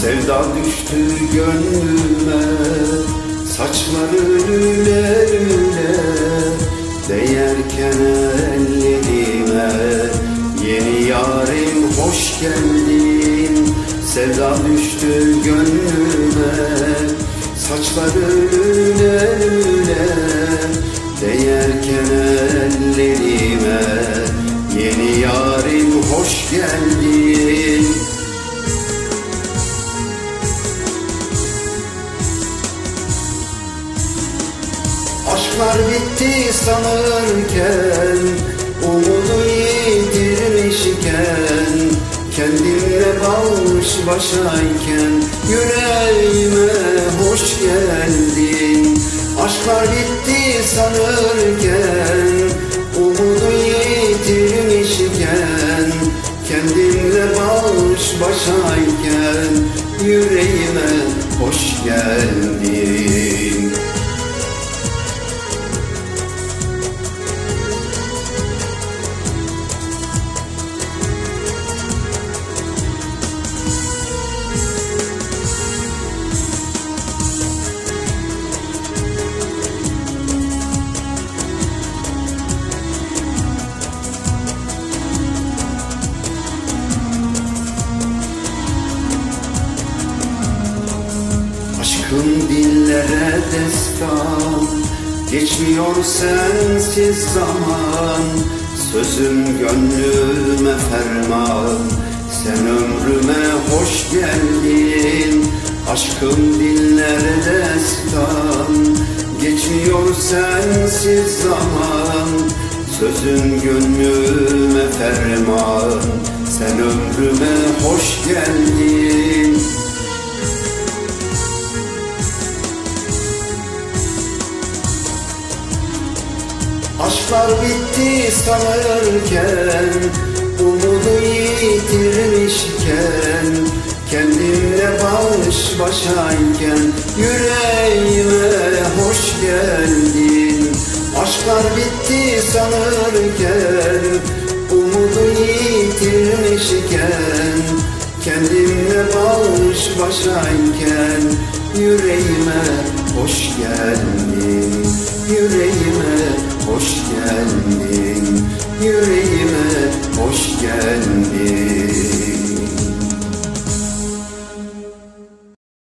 Sevda düştü gönlüme Saçları lüle lüle Değerken ellerime Yeni yarim hoş geldin. Sevda düştü gönlüme Saçları Aşklar bitti sanırken Umudu yitirmişken Kendimle baş başayken Yüreğime hoş geldin. Aşklar bitti sanırken Umudu yitirmişken Kendimle baş başayken Yüreğime hoş geldin Aşkın dillere destan Geçmiyor sensiz zaman. Sözüm gönlüme ferman Sen ömrüme hoş geldin. Aşkın dillere destan Geçmiyor sensiz zaman. Sözün gönlüme ferman Sen ömrüme hoş geldin Aşklar bitti sanırken Umudu yitirmişken Kendimle baş başayken Yüreğime hoş geldin. Aşklar bitti sanırken Umudu yitirmişken Kendimle baş başayken Yüreğime hoş geldin. Yüreğime hoş geldin Yüreğime hoş geldin.